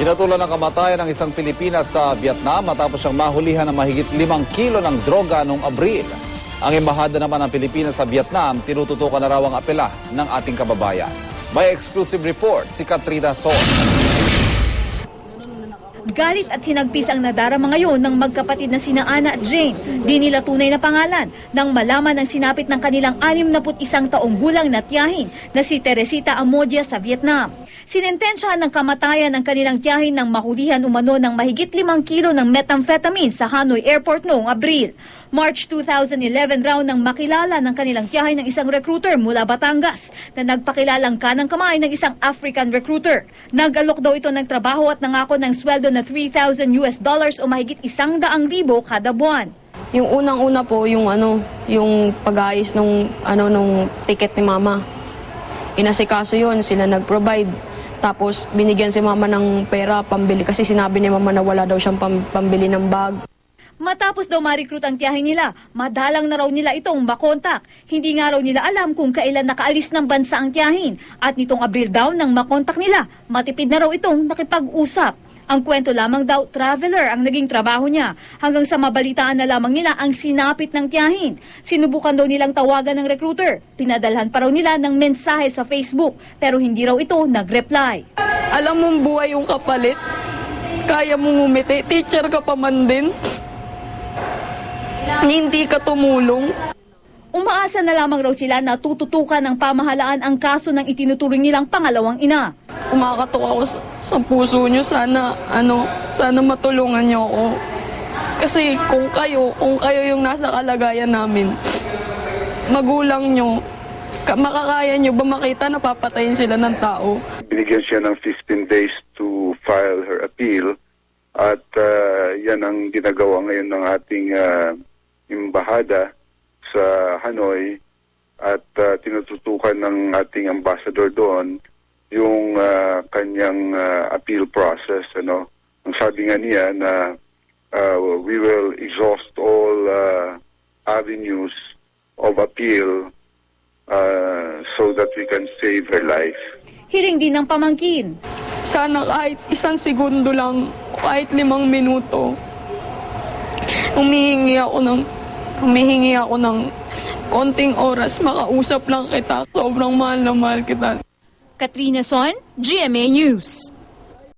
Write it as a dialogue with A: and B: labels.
A: Ginatulan ng kamatayan ng isang Pilipinas sa Vietnam matapos siyang mahulihan ng mahigit limang kilo ng droga noong Abril. Ang embahada naman ng Pilipinas sa Vietnam, tinututukan na raw ang apela ng ating kababayan. May exclusive report si Katrina Son.
B: Galit at hinagpis ang nadarama ngayon ng magkapatid na sina Ana at Jane. Di nila tunay na pangalan nang malaman ang sinapit ng kanilang 61 taong gulang na tiyahin na si Teresita Amodia sa Vietnam. Sinentensyahan ng kamatayan ng kanilang tiyahin ng mahulihan umano ng mahigit 5 kilo ng methamphetamine sa Hanoi Airport noong Abril. March 2011 raw nang makilala ng kanilang tiyahin ng isang recruiter mula Batangas na nagpakilalang kanang kamay ng isang African recruiter. Nag-alok daw ito ng trabaho at nangako ng sweldo na 3,000 US dollars o mahigit isang daang libo kada buwan.
C: Yung unang-una po, yung ano, yung pag-ayos nung ano nung ticket ni mama. Inasikaso yun, sila nag-provide. Tapos binigyan si mama ng pera pambili kasi sinabi ni mama na wala daw siyang pam- pambili ng bag.
B: Matapos daw ma-recruit ang tiyahin nila, madalang na raw nila itong makontak. Hindi nga raw nila alam kung kailan nakaalis ng bansa ang tiyahin. At nitong Abril daw nang makontak nila, matipid na raw itong nakipag-usap. Ang kwento lamang daw, traveler ang naging trabaho niya. Hanggang sa mabalitaan na lamang nila ang sinapit ng tiyahin. Sinubukan daw nilang tawagan ng recruiter. Pinadalhan pa raw nila ng mensahe sa Facebook. Pero hindi raw ito nag-reply.
C: Alam mong buhay yung kapalit. Kaya mong umiti. Teacher ka pa man din. Hindi ka tumulong.
B: Umaasa na lamang raw sila na tututukan ng pamahalaan ang kaso ng itinuturing nilang pangalawang ina.
C: Kumakatok ako sa, sa puso nyo. Sana, ano, sana matulungan nyo ako. Kasi kung kayo, kung kayo yung nasa kalagayan namin, magulang nyo, ka- makakaya nyo ba makita na papatayin sila ng tao?
D: binigyan siya ng 15 days to file her appeal at uh, yan ang ginagawa ngayon ng ating uh, embahada sa Hanoi at uh, tinututukan ng ating ambassador doon yung uh, kanyang uh, appeal process ano ang sabi nga niya na uh, we will exhaust all uh, avenues of appeal uh, so that we can save her life
B: Hiling din ng pamangkin.
C: Sana kahit isang segundo lang, kahit limang minuto, humihingi ako ng, humihingi ako ng konting oras, makausap lang kita. Sobrang mahal na mahal kita.
B: Katrina Son, GMA News.